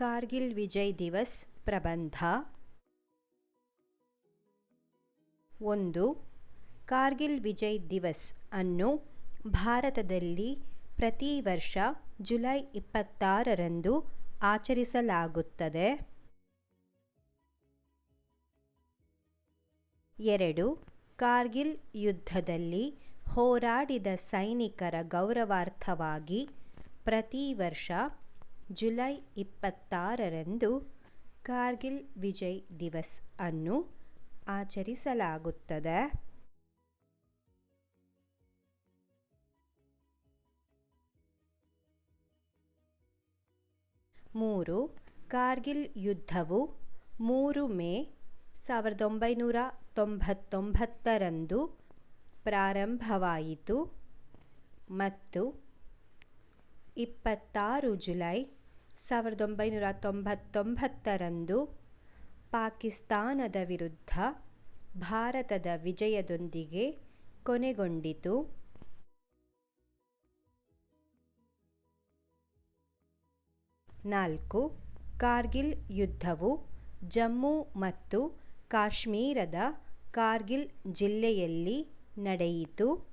ಕಾರ್ಗಿಲ್ ವಿಜಯ್ ದಿವಸ್ ಪ್ರಬಂಧ. ಒಂದು, ಕಾರ್ಗಿಲ್ ವಿಜಯ್ ದಿವಸ್ ಅನ್ನು ಭಾರತದಲ್ಲಿ ಪ್ರತಿ ವರ್ಷ ಜುಲೈ ಇಪ್ಪತ್ತಾರರಂದು ಆಚರಿಸಲಾಗುತ್ತದೆ. ಎರಡು, ಕಾರ್ಗಿಲ್ ಯುದ್ಧದಲ್ಲಿ ಹೋರಾಡಿದ ಸೈನಿಕರ ಗೌರವಾರ್ಥವಾಗಿ ಪ್ರತಿ ವರ್ಷ ಜುಲೈ ಇಪ್ಪತ್ತಾರರಂದು ಕಾರ್ಗಿಲ್ ವಿಜಯ್ ದಿವಸ್ ಅನ್ನು ಆಚರಿಸಲಾಗುತ್ತದೆ. ಮೂರು, ಕಾರ್ಗಿಲ್ ಯುದ್ಧವು ಮೂರು ಮೇ ಸಾವಿರದ ಒಂಬೈನೂರ ತೊಂಬತ್ತೊಂಬತ್ತರಂದು ಪ್ರಾರಂಭವಾಯಿತು ಮತ್ತು ಇಪ್ಪತ್ತಾರು ಜುಲೈ ಸಾವಿರದ ಒಂಬೈನೂರ ತೊಂಬತ್ತೊಂಬತ್ತರಂದು ಪಾಕಿಸ್ತಾನದ ವಿರುದ್ಧ ಭಾರತದ ವಿಜಯದೊಂದಿಗೆ ಕೊನೆಗೊಂಡಿತು. ನಾಲ್ಕು, ಕಾರ್ಗಿಲ್ ಯುದ್ಧವು ಜಮ್ಮು ಮತ್ತು ಕಾಶ್ಮೀರದ ಕಾರ್ಗಿಲ್ ಜಿಲ್ಲೆಯಲ್ಲಿ ನಡೆಯಿತು.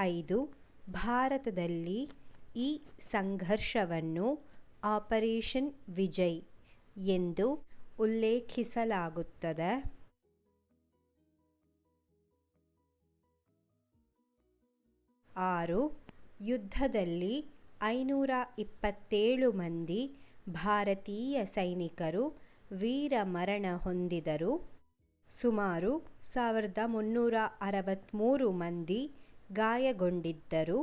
ಐದು, ಭಾರತದಲ್ಲಿ ಈ ಸಂಘರ್ಷವನ್ನು ಆಪರೇಷನ್ ವಿಜಯ್ ಎಂದು ಉಲ್ಲೇಖಿಸಲಾಗುತ್ತದೆ. ಆರು, ಯುದ್ಧದಲ್ಲಿ ಐನೂರ ಇಪ್ಪತ್ತೇಳು ಮಂದಿ ಭಾರತೀಯ ಸೈನಿಕರು ವೀರಮರಣ ಹೊಂದಿದರು. ಸುಮಾರು ಸಾವಿರದ ಮುನ್ನೂರ ಅರವತ್ತ್ಮೂರು ಮಂದಿ ಗಾಯಗೊಂಡಿದ್ದರು.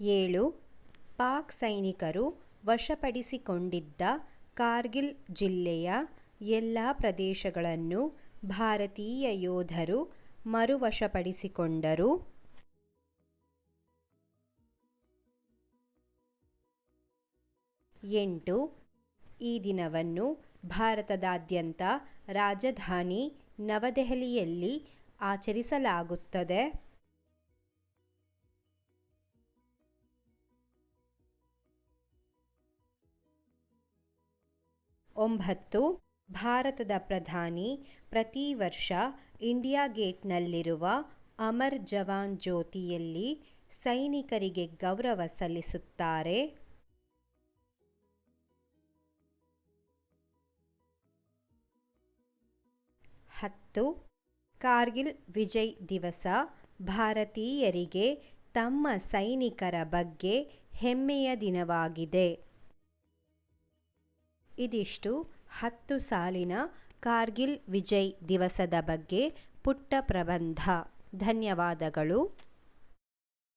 ಏಳು, ಪಾಕ್ ಸೈನಿಕರು ವಶಪಡಿಸಿಕೊಂಡಿದ್ದ ಕಾರ್ಗಿಲ್ ಜಿಲ್ಲೆಯ ಎಲ್ಲ ಪ್ರದೇಶಗಳನ್ನು ಭಾರತೀಯ ಯೋಧರು ಮರುವಶಪಡಿಸಿಕೊಂಡರು. ಎಂಟು, ಈ ದಿನವನ್ನು ಭಾರತದಾದ್ಯಂತ ರಾಜಧಾನಿ ನವದೆಹಲಿಯಲ್ಲಿ ಆಚರಿಸಲಾಗುತ್ತದೆ. ಒಂಬತ್ತು, ಭಾರತದ ಪ್ರಧಾನಿ ಪ್ರತಿ ವರ್ಷ ಇಂಡಿಯಾ ಗೇಟ್ನಲ್ಲಿರುವ ಅಮರ್ ಜವಾನ್ ಜ್ಯೋತಿಯಲ್ಲಿ ಸೈನಿಕರಿಗೆ ಗೌರವ ಸಲ್ಲಿಸುತ್ತಾರೆ. ಹತ್ತು. ಕಾರ್ಗಿಲ್ ವಿಜಯ್ ದಿವಸ, ಭಾರತೀಯರಿಗೆ ತಮ್ಮ ಸೈನಿಕರ ಬಗ್ಗೆ ಹೆಮ್ಮೆಯ ದಿನವಾಗಿದೆ. ಇದಿಷ್ಟು ಹತ್ತು ಸಾಲಿನ ಕಾರ್ಗಿಲ್ ವಿಜಯ್ ದಿವಸದ ಬಗ್ಗೆ ಪುಟ್ಟ ಪ್ರಬಂಧ. ಧನ್ಯವಾದಗಳು.